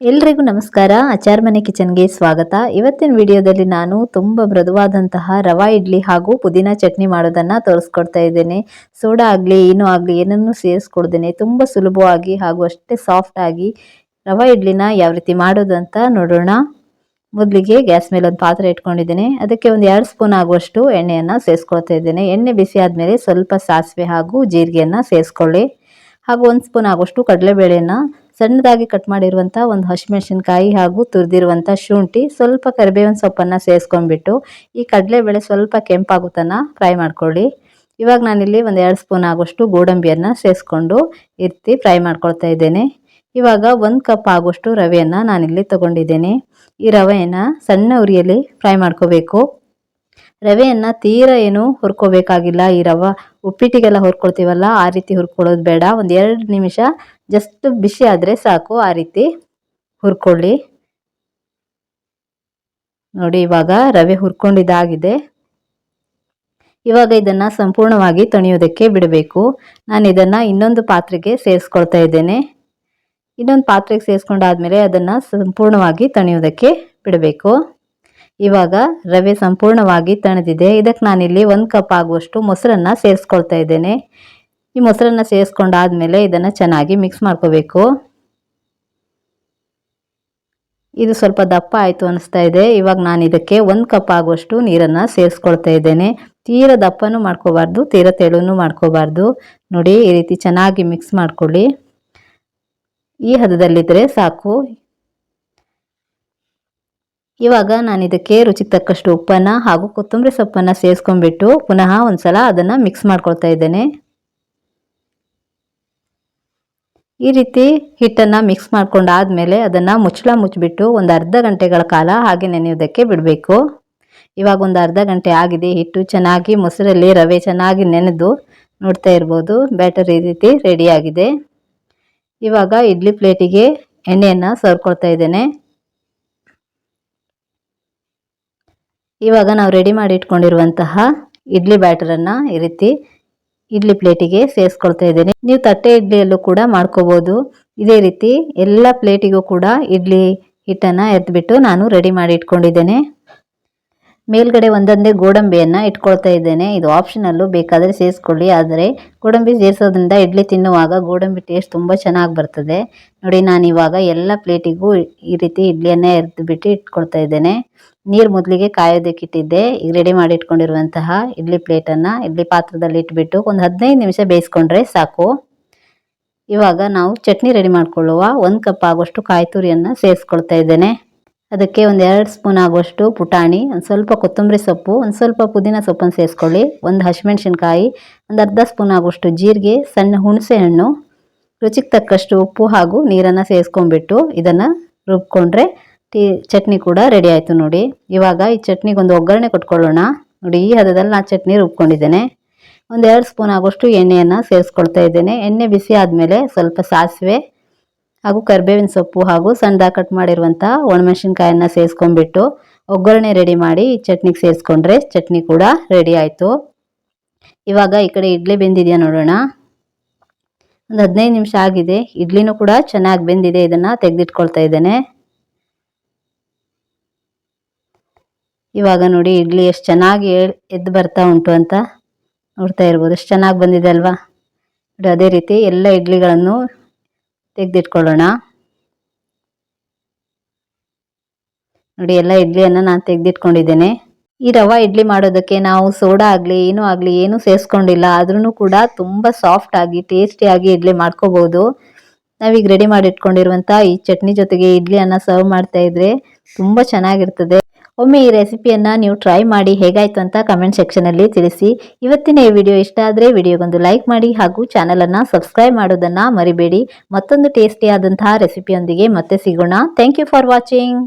ಎಲ್ರಿಗೂ ನಮಸ್ಕಾರ. ಆಚಾರ್ ಮನೆ ಕಿಚನ್ಗೆ ಸ್ವಾಗತ. ಇವತ್ತಿನ ವಿಡಿಯೋದಲ್ಲಿ ನಾನು ತುಂಬ ಮೃದುವಾದಂತಹ ರವಾ ಇಡ್ಲಿ ಹಾಗೂ ಪುದೀನ ಚಟ್ನಿ ಮಾಡೋದನ್ನು ತೋರಿಸ್ಕೊಡ್ತಾ ಇದ್ದೇನೆ. ಸೋಡಾ ಆಗಲಿ, ಏನೂ ಆಗಲಿ, ಏನನ್ನು ಸೇರಿಸ್ಕೊಡ್ದೇನೆ. ತುಂಬ ಸುಲಭವಾಗಿ ಹಾಗೂ ಅಷ್ಟೇ ಸಾಫ್ಟ್ ಆಗಿ ರವಾ ಇಡ್ಲಿನ ಯಾವ ರೀತಿ ಮಾಡೋದು ಅಂತ ನೋಡೋಣ. ಮೊದಲಿಗೆ ಗ್ಯಾಸ್ ಮೇಲೆ ಒಂದು ಪಾತ್ರೆ ಇಟ್ಕೊಂಡಿದ್ದೇನೆ. ಅದಕ್ಕೆ ಒಂದು ಎರಡು ಸ್ಪೂನ್ ಆಗುವಷ್ಟು ಎಣ್ಣೆಯನ್ನು ಸೇರಿಸ್ಕೊಳ್ತಾ ಇದ್ದೇನೆ. ಎಣ್ಣೆ ಬಿಸಿ ಆದಮೇಲೆ ಸ್ವಲ್ಪ ಸಾಸಿವೆ ಹಾಗೂ ಜೀರಿಗೆಯನ್ನು ಸೇರಿಸ್ಕೊಳ್ಳಿ. ಹಾಗೂ ಒಂದು ಸ್ಪೂನ್ ಆಗುವಷ್ಟು ಕಡಲೆಬೇಳೆಯನ್ನು ಸಣ್ಣದಾಗಿ ಕಟ್ ಮಾಡಿರುವಂಥ ಒಂದು ಹಸಿಮೆಣಸಿನ್ಕಾಯಿ ಹಾಗೂ ತುರಿದಿರುವಂಥ ಶುಂಠಿ, ಸ್ವಲ್ಪ ಕರಿಬೇವಿನ ಸೊಪ್ಪನ್ನು ಸೇರಿಸ್ಕೊಂಡ್ಬಿಟ್ಟು ಈ ಕಡಲೆಬೇಳೆ ಸ್ವಲ್ಪ ಕೆಂಪಾಗುತ್ತನ ಫ್ರೈ ಮಾಡ್ಕೊಳ್ಳಿ. ಇವಾಗ ನಾನಿಲ್ಲಿ ಒಂದು ಎರಡು ಸ್ಪೂನ್ ಆಗುವಷ್ಟು ಗೋಡಂಬಿಯನ್ನು ಸೇರಿಸ್ಕೊಂಡು ಇರ್ತಿ ಫ್ರೈ ಮಾಡ್ಕೊಳ್ತಾ ಇದ್ದೇನೆ. ಇವಾಗ ಒಂದು ಕಪ್ ಆಗುವಷ್ಟು ರವೆಯನ್ನು ನಾನಿಲ್ಲಿ ತಗೊಂಡಿದ್ದೇನೆ. ಈ ರವೆಯನ್ನು ಸಣ್ಣ ಉರಿಯಲ್ಲಿ ಫ್ರೈ ಮಾಡ್ಕೋಬೇಕು. ರವೆಯನ್ನು ತೀರ ಏನು ಹುರ್ಕೋಬೇಕಾಗಿಲ್ಲ. ಈ ರವೆ ಉಪ್ಪಿಟ್ಟಿಗೆಲ್ಲ ಹುರ್ಕೊಳ್ತೀವಲ್ಲ, ಆ ರೀತಿ ಹುರ್ಕೊಳ್ಳೋದು ಬೇಡ. ಒಂದು ಎರಡು ನಿಮಿಷ ಜಸ್ಟ್ ಬಿಸಿ ಆದರೆ ಸಾಕು, ಆ ರೀತಿ ಹುರ್ಕೊಳ್ಳಿ. ನೋಡಿ, ಇವಾಗ ರವೆ ಹುರ್ಕೊಂಡಿದ್ದಾಗಿದೆ. ಇವಾಗ ಇದನ್ನು ಸಂಪೂರ್ಣವಾಗಿ ತೊಳೆಯೋದಕ್ಕೆ ಬಿಡಬೇಕು. ನಾನು ಇದನ್ನು ಇನ್ನೊಂದು ಪಾತ್ರೆಗೆ ಸೇರಿಸ್ಕೊಳ್ತಾ ಇದ್ದೇನೆ. ಇನ್ನೊಂದು ಪಾತ್ರೆಗೆ ಸೇರಿಸ್ಕೊಂಡಾದ್ಮೇಲೆ ಅದನ್ನು ಸಂಪೂರ್ಣವಾಗಿ ತಣಿಯೋದಕ್ಕೆ ಬಿಡಬೇಕು. ಇವಾಗ ರವೆ ಸಂಪೂರ್ಣವಾಗಿ ತಣದಿದೆ. ಇದಕ್ಕೆ ನಾನಿಲ್ಲಿ ಒಂದು ಕಪ್ ಆಗುವಷ್ಟು ಮೊಸರನ್ನು ಸೇರಿಸ್ಕೊಳ್ತಾ ಇದ್ದೇನೆ. ಈ ಮೊಸರನ್ನು ಸೇರಿಸ್ಕೊಂಡಾದ್ಮೇಲೆ ಇದನ್ನು ಚೆನ್ನಾಗಿ ಮಿಕ್ಸ್ ಮಾಡ್ಕೋಬೇಕು. ಇದು ಸ್ವಲ್ಪ ದಪ್ಪ ಆಯಿತು ಅನಿಸ್ತಾ ಇದೆ. ಇವಾಗ ನಾನು ಇದಕ್ಕೆ ಒಂದು ಕಪ್ ಆಗುವಷ್ಟು ನೀರನ್ನು ಸೇರಿಸ್ಕೊಳ್ತಾ ಇದ್ದೇನೆ. ತೀರ ದಪ್ಪನೂ ಮಾಡ್ಕೋಬಾರ್ದು, ತೀರ ತೆಳುನೂ ಮಾಡ್ಕೋಬಾರ್ದು. ನೋಡಿ, ಈ ರೀತಿ ಚೆನ್ನಾಗಿ ಮಿಕ್ಸ್ ಮಾಡ್ಕೊಳ್ಳಿ. ಈ ಹದದಲ್ಲಿದ್ದರೆ ಸಾಕು. ಇವಾಗ ನಾನು ಇದಕ್ಕೆ ರುಚಿಗೆ ತಕ್ಕಷ್ಟು ಉಪ್ಪನ್ನು ಹಾಗೂ ಕೊತ್ತಂಬರಿ ಸೊಪ್ಪನ್ನು ಸೇರಿಸ್ಕೊಂಡ್ಬಿಟ್ಟು ಪುನಃ ಒಂದು ಸಲ ಅದನ್ನು ಮಿಕ್ಸ್ ಮಾಡ್ಕೊಳ್ತಾ ಇದ್ದೇನೆ. ಈ ರೀತಿ ಹಿಟ್ಟನ್ನು ಮಿಕ್ಸ್ ಮಾಡ್ಕೊಂಡಾದ್ಮೇಲೆ ಅದನ್ನು ಮುಚ್ಚಳ ಮುಚ್ಚಿಬಿಟ್ಟು ಒಂದು ಅರ್ಧ ಗಂಟೆಗಳ ಕಾಲ ಹಾಗೆ ನೆನೆಯೋದಕ್ಕೆ ಬಿಡಬೇಕು. ಇವಾಗ ಒಂದು ಅರ್ಧ ಗಂಟೆ ಆಗಿದೆ, ಹಿಟ್ಟು ಚೆನ್ನಾಗಿ ಮೊಸರಲ್ಲಿ ರವೆ ಚೆನ್ನಾಗಿ ನೆನೆದು ನೋಡ್ತಾ ಇರ್ಬೋದು, ಬ್ಯಾಟರ್ ಈ ರೀತಿ ರೆಡಿಯಾಗಿದೆ ಇವಾಗ ಇಡ್ಲಿ ಪ್ಲೇಟಿಗೆ ಎಣ್ಣೆಯನ್ನು ಸರ್ಕೊಳ್ತಾ ಇದ್ದೇನೆ. ಇವಾಗ ನಾವು ರೆಡಿ ಮಾಡಿ ಇಟ್ಕೊಂಡಿರುವಂತಹ ಇಡ್ಲಿ ಬ್ಯಾಟರನ್ನು ಈ ರೀತಿ ಇಡ್ಲಿ ಪ್ಲೇಟಿಗೆ ಸೇರಿಸ್ಕೊಳ್ತಾ ಇದ್ದೇನೆ. ನೀವು ತಟ್ಟೆ ಇಡ್ಲಿಯಲ್ಲೂ ಕೂಡ ಮಾಡ್ಕೋಬಹುದು ಇದೇ ರೀತಿ ಎಲ್ಲ ಪ್ಲೇಟಿಗೂ ಕೂಡ ಇಡ್ಲಿ ಹಿಟ್ಟನ್ನ ಎತ್ಬಿಟ್ಟು ನಾನು ರೆಡಿ ಮಾಡಿ ಇಟ್ಕೊಂಡಿದ್ದೇನೆ. ಮೇಲ್ಗಡೆ ಒಂದೊಂದೇ ಗೋಡಂಬಿಯನ್ನು ಇಟ್ಕೊಳ್ತಾ ಇದ್ದೇನೆ. ಇದು ಆಪ್ಷನಲ್ಲು, ಬೇಕಾದರೆ ಸೇರಿಸ್ಕೊಳ್ಳಿ. ಆದರೆ ಗೋಡಂಬಿ ಸೇರಿಸೋದ್ರಿಂದ ಇಡ್ಲಿ ತಿನ್ನುವಾಗ ಗೋಡಂಬಿ ಟೇಸ್ಟ್ ತುಂಬ ಚೆನ್ನಾಗಿ ಬರ್ತದೆ. ನೋಡಿ, ನಾನು ಇವಾಗ ಎಲ್ಲ ಪ್ಲೇಟಿಗೂ ಈ ರೀತಿ ಇಡ್ಲಿಯನ್ನೇ ಬಿಟ್ಟು ಇಟ್ಕೊಳ್ತಾ ಇದ್ದೇನೆ. ನೀರು ಮೊದಲಿಗೆ ಕಾಯೋದಕ್ಕೆ ಇಟ್ಟಿದ್ದೆ. ಈಗ ರೆಡಿ ಮಾಡಿ ಇಟ್ಕೊಂಡಿರುವಂತಹ ಇಡ್ಲಿ ಪ್ಲೇಟನ್ನು ಇಡ್ಲಿ ಪಾತ್ರದಲ್ಲಿ ಇಟ್ಬಿಟ್ಟು ಒಂದು ಹದಿನೈದು ನಿಮಿಷ ಬೇಯಿಸ್ಕೊಂಡ್ರೆ ಸಾಕು. ಇವಾಗ ನಾವು ಚಟ್ನಿ ರೆಡಿ ಮಾಡಿಕೊಳ್ಳುವ. ಒಂದು ಕಪ್ ಆಗುವಷ್ಟು ಕಾಯಿ ತುರಿಯನ್ನು ಸೇರಿಸ್ಕೊಳ್ತಾ ಇದ್ದೇನೆ. ಅದಕ್ಕೆ ಒಂದು ಎರಡು ಸ್ಪೂನ್ ಆಗುವಷ್ಟು ಪುಟಾಣಿ, ಒಂದು ಸ್ವಲ್ಪ ಕೊತ್ತಂಬರಿ ಸೊಪ್ಪು, ಒಂದು ಸ್ವಲ್ಪ ಪುದೀನ ಸೊಪ್ಪನ್ನು ಸೇರಿಸ್ಕೊಳ್ಳಿ. ಒಂದು ಹಸಿಮೆಣ್ಸಿನ್ಕಾಯಿ, ಒಂದು ಅರ್ಧ ಸ್ಪೂನ್ ಆಗುವಷ್ಟು ಜೀರಿಗೆ, ಸಣ್ಣ ಹುಣಸೆ ಹಣ್ಣು ರುಚಿಗೆ ತಕ್ಕಷ್ಟು ಉಪ್ಪು ಹಾಗೂ ನೀರನ್ನು ಸೇರಿಸ್ಕೊಂಡ್ಬಿಟ್ಟು ಇದನ್ನು ರುಬ್ಕೊಂಡ್ರೆ ಟೀ, ಚಟ್ನಿ ಕೂಡ ರೆಡಿ ಆಯಿತು ನೋಡಿ. ಇವಾಗ ಈ ಚಟ್ನಿಗೆ ಒಂದು ಒಗ್ಗರಣೆ ಕೊಟ್ಕೊಳ್ಳೋಣ. ನೋಡಿ, ಈ ಹದದಲ್ಲಿ ನಾನು ಚಟ್ನಿ ರುಬ್ಕೊಂಡಿದ್ದೇನೆ. ಒಂದು ಎರಡು ಸ್ಪೂನ್ ಆಗುವಷ್ಟು ಎಣ್ಣೆಯನ್ನು ಸೇರಿಸ್ಕೊಳ್ತಾ ಇದ್ದೇನೆ. ಎಣ್ಣೆ ಬಿಸಿ ಆದಮೇಲೆ ಸ್ವಲ್ಪ ಸಾಸಿವೆ ಹಾಗೂ ಕರ್ಬೇವಿನ ಸೊಪ್ಪು ಹಾಗೂ ಸಣ್ಣದಾಗಿ ಕಟ್ ಮಾಡಿರುವಂಥ ಒಣಮೆಣಸಿನ್ಕಾಯನ್ನ ಸೇರಿಸ್ಕೊಂಡ್ಬಿಟ್ಟು ಒಗ್ಗರಣೆ ರೆಡಿ ಮಾಡಿ ಚಟ್ನಿಗೆ ಸೇರಿಸ್ಕೊಂಡ್ರೆ ಚಟ್ನಿ ಕೂಡ ರೆಡಿ ಆಯಿತು. ಇವಾಗ ಈ ಕಡೆ ಇಡ್ಲಿ ಬೆಂದಿದೆಯಾ ನೋಡೋಣ. ಒಂದು ಹದಿನೈದು ನಿಮಿಷ ಆಗಿದೆ. ಇಡ್ಲಿನೂ ಕೂಡ ಚೆನ್ನಾಗಿ ಬೆಂದಿದೆ. ಇದನ್ನು ತೆಗೆದಿಟ್ಕೊಳ್ತಾ ಇದ್ದೇನೆ. ಇವಾಗ ನೋಡಿ ಇಡ್ಲಿ ಎಷ್ಟು ಚೆನ್ನಾಗಿ ಎದ್ದು ಬರ್ತಾ ಉಂಟು ಅಂತ ನೋಡ್ತಾ ಇರ್ಬೋದು. ಎಷ್ಟು ಚೆನ್ನಾಗಿ ಬಂದಿದೆ ಅಲ್ವಾ? ಅದೇ ರೀತಿ ಎಲ್ಲ ಇಡ್ಲಿಗಳನ್ನು ತೆಗೆದಿಟ್ಕೊಳ್ಳೋಣ. ನೋಡಿ, ಎಲ್ಲ ಇಡ್ಲಿಯನ್ನು ನಾನು ತೆಗೆದಿಟ್ಕೊಂಡಿದ್ದೇನೆ. ಈ ರವಾ ಇಡ್ಲಿ ಮಾಡೋದಕ್ಕೆ ನಾವು ಸೋಡಾ ಆಗಲಿ, ಏನೂ ಆಗಲಿ, ಏನೂ ಸೇರಿಸ್ಕೊಂಡಿಲ್ಲ. ಆದ್ರೂ ಕೂಡ ತುಂಬ ಸಾಫ್ಟ್ ಆಗಿ ಟೇಸ್ಟಿಯಾಗಿ ಇಡ್ಲಿ ಮಾಡ್ಕೋಬಹುದು ನಾವೀಗ ರೆಡಿ ಮಾಡಿ ಇಟ್ಕೊಂಡಿರುವಂಥ ಈ ಚಟ್ನಿ ಜೊತೆಗೆ ಇಡ್ಲಿಯನ್ನು ಸರ್ವ್ ಮಾಡ್ತಾ ಇದ್ರೆ ತುಂಬ ಚೆನ್ನಾಗಿರ್ತದೆ. ಒಮ್ಮೆ ಈ ರೆಸಿಪಿಯನ್ನು ನೀವು ಟ್ರೈ ಮಾಡಿ ಹೇಗಾಯಿತು ಅಂತ ಕಮೆಂಟ್ ಸೆಕ್ಷನಲ್ಲಿ ತಿಳಿಸಿ. ಇವತ್ತಿನ ಈ ವಿಡಿಯೋ ಇಷ್ಟ ಆದರೆ ವಿಡಿಯೋಗೊಂದು ಲೈಕ್ ಮಾಡಿ ಹಾಗೂ ಚಾನಲನ್ನು ಸಬ್ಸ್ಕ್ರೈಬ್ ಮಾಡೋದನ್ನು ಮರಿಬೇಡಿ. ಮತ್ತೊಂದು ಟೇಸ್ಟಿಯಾದಂತಹ ರೆಸಿಪಿಯೊಂದಿಗೆ ಮತ್ತೆ ಸಿಗೋಣ. Thank you for watching